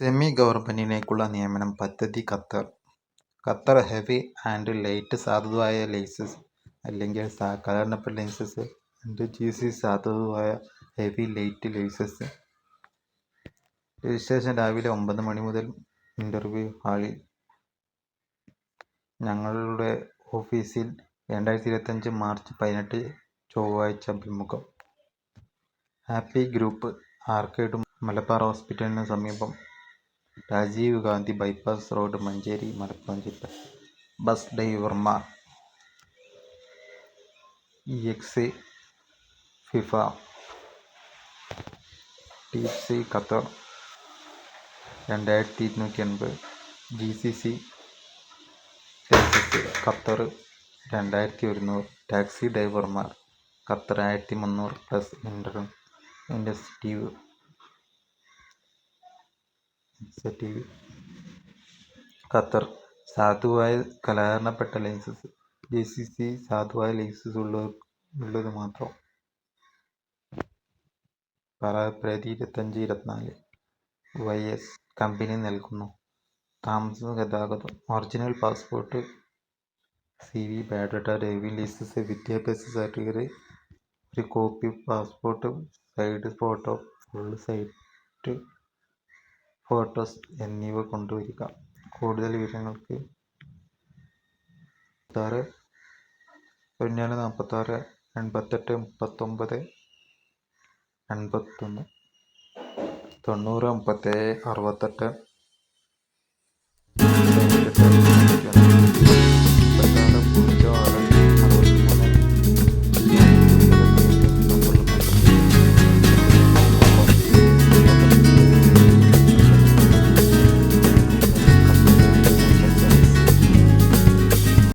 Semi ഗവൺമെന്റിലേക്കുള്ള നിയമനം പദ്ധതി Qatar. Qatar heavy and light സാധുവായ ലൈസൻസ് അല്ലെങ്കിൽ സാധാരണപ്പെട്ട ലൈസൻസ് ആൻഡ് ജി സി സാധുവായ ഹെവി ലൈറ്റ് ലൈസൻസ് രജിസ്ട്രേഷൻ രാവിലെ ഒമ്പത് മണി മുതൽ ഇന്റർവ്യൂ ഹാളിൽ. ഞങ്ങളുടെ ഓഫീസിൽ രണ്ടായിരത്തി ഇരുപത്തഞ്ച് മാർച്ച് പതിനെട്ട് ചൊവ്വാഴ്ച അഭിമുഖം. ഹാപ്പി ഗ്രൂപ്പ് ആർക്കേഡ് മലബാർ ഹോസ്പിറ്റലിന് സമീപം രാജീവ് ഗാന്ധി ബൈപ്പാസ് റോഡ് മഞ്ചേരി മലപ്പുറം ജില്ല. ബസ് ഡ്രൈവർമാർ. E X FIFA. T C Qatar. രണ്ടായിരത്തി ഇരുന്നൂറ്റി എൺപത് ജി സി സി ഖത്തർ. രണ്ടായിരത്തി ഒരുന്നൂറ് ടാക്സി ഡ്രൈവർമാർ. ഖത്തർ ആയിരത്തി മുന്നൂറ് പ്ലസ് ഇന്റർ ഇൻഡസ്ട്രീവ് ഇൻസെറ്റീവ് ഖത്തർ. സാധുവായ കലാകാരണപ്പെട്ട ലൈസൻസ് ജി സി സി സാധുവായ ലൈസൻസ് ഉള്ളവർ ഉള്ളത് മാത്രം. പ്രായപരിധി ഇരുപത്തഞ്ച് ഇരുപത്തിനാല്. വയസ്സ് കമ്പനി നൽകുന്നു. താമസം ഗതാഗതം. Original passport C V biodata driving licence വിദ്യാഭ്യാസ സർട്ടിഫിക്കറ്റ് ഒരു copy passport side photo full size photos എന്നിവ കൊണ്ടുവരിക. കൂടുതൽ വിവരങ്ങൾക്ക് മുപ്പത്താറ് തൊണ്ണൂറ് നാൽപ്പത്താറ് എൺപത്തെട്ട് മുപ്പത്തൊമ്പത് എൺപത്തൊന്ന്. തൊണ്ണൂറ് മുപ്പത്തേഴ് അറുപത്തെട്ട്.